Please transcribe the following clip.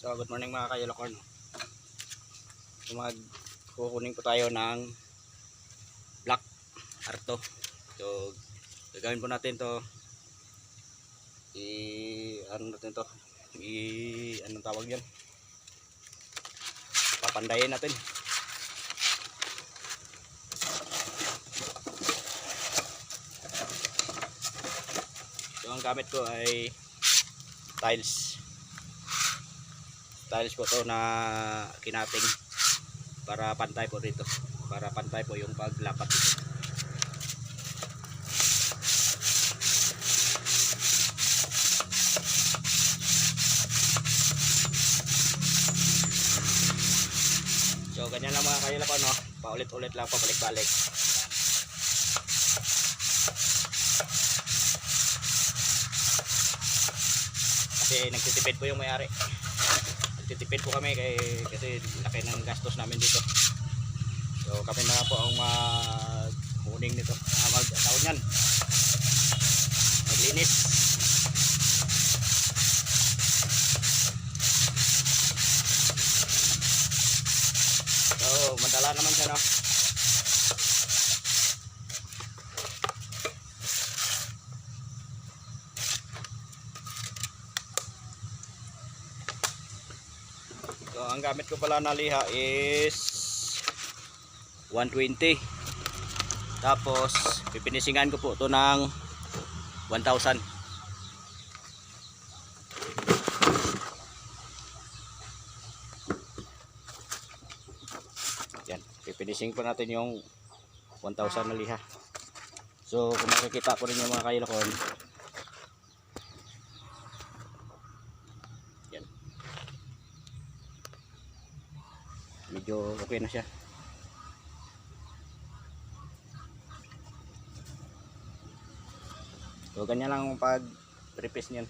So, good morning mga kayalakorn. So, mag kukunin po tayo ng black arto. So, gagawin po natin to. I ano natin to? I anong tawag yan? Papandayin natin. So ang gamit ko ay tiles tiles po to na kinating para pantay po rito para pantay po yung paglapat dito So ganyan lang mga kailap no. Paulit-ulit lang pabalik-balik. Kasi nagtitipid po yung may-ari. Nagtitipid po kami kay kasi laki ng gastos namin dito. So kami na po ang mag-huning nito. Ah, mag tawag niyan. Maglinis. So, madala naman siya, no? Ang gamit ko pala na liha is 120. Tapos, pipinisingan ko po ito ng 1,000. Yan, pipinising po natin yung 1,000 na liha. So, kung makikita po rin yung mga kailakon, Medyo okay na siya. So, ganyan lang ang pag-prepare niyan.